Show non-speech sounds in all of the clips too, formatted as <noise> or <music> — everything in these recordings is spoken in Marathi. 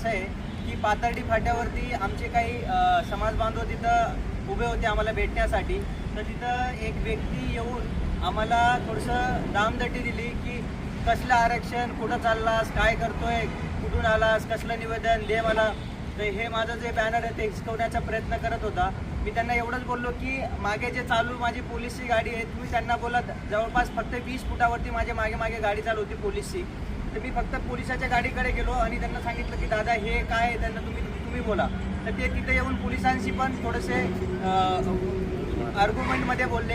असं आहे की पातर्डी फाट्यावरती आमचे काही समाज बांधव तिथं उभे होते आम्हाला भेटण्यासाठी. तर तिथं एक व्यक्ती येऊन आम्हाला थोडंसं दामदटी दिली की कसलं आरक्षण कुठं चाललास काय करतोय कुठून आलास कसलं निवेदन दे मला. तर हे माझं जे बॅनर आहे ते हिसकवण्याचा प्रयत्न करत होता. मी त्यांना एवढंच बोललो की मागे जे चालू माझी पोलीसची गाडी आहे तुम्ही त्यांना बोलत जवळपास फक्त वीस फुटावरती माझ्या मागे मागे गाडी चालू होती पोलीसची. तर मी फक्त पोलिसाच्या गाडीकडे गेलो आणि त्यांना सांगितलं की दादा हे काय आहे? त्यांना तुम्ही तुम्ही बोला. तर ते तिथे येऊन पोलिसांशी पण थोडेसे आर्ग्युमेंटमध्ये बोलले.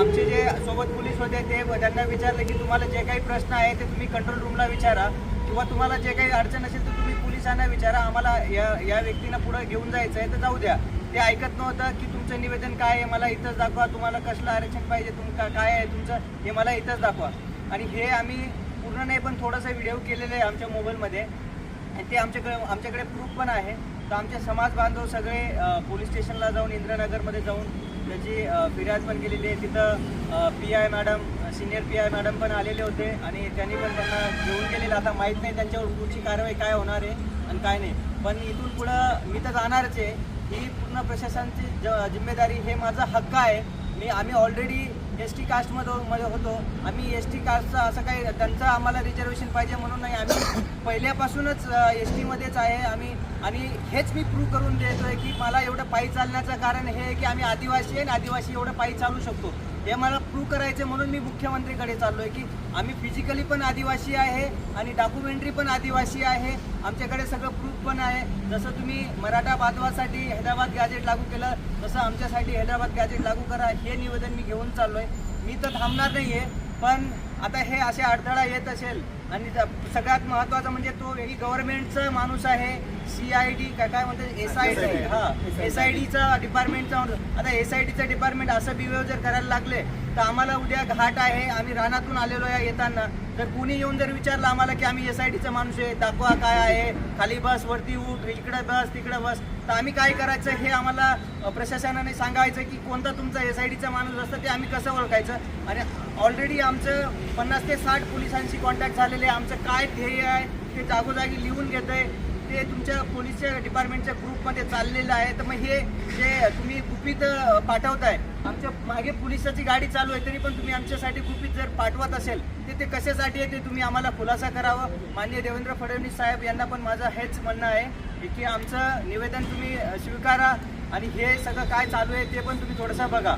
आमचे जे सोबत पोलीस होते ते त्यांना विचारलं की तुम्हाला जे काही प्रश्न आहे ते तुम्ही कंट्रोल रूमला विचारा. किंवा तुम्हाला जे काही अडचण असेल तर तुम्ही पोलिसांना विचारा. आम्हाला या या व्यक्तींना पुढं घेऊन जायचं आहे तर जाऊ द्या. ते ऐकत नव्हतं की तुमचं निवेदन काय आहे. मला इथंच दाखवा. तुम्हाला कसलं आरक्षण पाहिजे? तुम का- काय आहे तुमचं? हे मला इथंच दाखवा. आणि हे आम्ही पूर्ण नाही पण थोडंसं व्हिडिओ केलेलं आहे आमच्या मोबाईलमध्ये आणि ते आमच्याकडे आमच्याकडे प्रूफ पण आहे. तर आमचे समाज बांधव सगळे पोलीस स्टेशनला जाऊन इंद्रनगरमध्ये जाऊन त्याची फिर्याद पण केलेली आहे. तिथं P I madam senior P I madam पण आलेले होते. आणि त्यांनी पण त्यांना घेऊन गेलेलं. आता माहीत नाही त्यांच्यावर पुढची कारवाई काय होणार आहे आणि काय नाही. पण इथून पुढं मी तर जाणारच आहे. ही पूर्ण प्रशासनाची ज जिम्मेदारी हे माझा हक्क आहे. मी आम्ही ऑलरेडी एस टी कास्टमध्ये मध्ये होतो. आम्ही एस टी कास्टचं असं काही त्यांचं आम्हाला रिझर्वेशन पाहिजे म्हणून नाही. आम्ही <coughs> पहिल्यापासूनच एस टीमध्येच आहे. आम्ही आणि हेच मी प्रूव्ह करून देतोय की मला एवढं पायी चालण्याचं कारण हे आहे की आम्ही आदिवासी आहे आणि आदिवासी एवढं पायी चालू शकतो. हे मला प्रूव्ह करायचं म्हणून मी मुख्यमंत्रीकडे चाललो आहे की आम्ही फिजिकली पण आदिवासी आहे आणि डॉक्युमेंटरी पण आदिवासी आहे. आमच्याकडे सगळं प्रूफ पण आहे. जसं तुम्ही मराठा बांधवासाठी हैदराबाद गॅजेट लागू केलं तसं आमच्यासाठी हैदराबाद गॅजेट लागू करा हे निवेदन मी घेऊन चाललो आहे मी तर थांबणार नाही आहे पण आता हे असे अडथळा येत असेल आणि सगळ्यात महत्त्वाचं म्हणजे तो ही गव्हर्नमेंटचा माणूस आहे सी आय डी काय काय म्हणतात? एस आय डी हां एस आय डीचा डिपार्टमेंटचा आता एस आय डीचं डिपार्टमेंट असं बिहेव जर करायला लागले तर आम्हाला उद्या घाट आहे आम्ही रानातून आलेलो आहे येताना. जर कुणी येऊन जर विचारलं आम्हाला की आम्ही एस आय डीचा माणूस आहे दाखवा काय आहे खाली बस वरती उठ इकडे बस तिकडे बस तर आम्ही काय करायचं हे आम्हाला प्रशासनाने सांगायचं की कोणता तुमचा एस आय डीचा माणूस असतं ते आम्ही कसं ओळखायचं? आणि ऑलरेडी आमचं पन्नास ते साठ पोलिसांशी कॉन्टॅक्ट झालेले आहे. आमचं काय ध्येय आहे ते जागोजागी लिहून घेत आहे ते तुमच्या पोलीसच्या डिपार्टमेंटच्या ग्रुपमध्ये चाललेलं आहे. तर मग हे जे तुम्ही गुपित पाठवताय आमच्या मागे पोलिसाची गाडी चालू आहे तरी पण तुम्ही आमच्यासाठी गुपित जर पाठवत असेल तर ते कशासाठी आहे ते तुम्ही आम्हाला खुलासा करावं. माननीय देवेंद्र फडणवीस साहेब यांना पण माझं हेच म्हणणं आहे की आमचं निवेदन तुम्ही स्वीकारा. आणि हे सगळं काय चालू आहे ते पण तुम्ही थोडंसं बघा.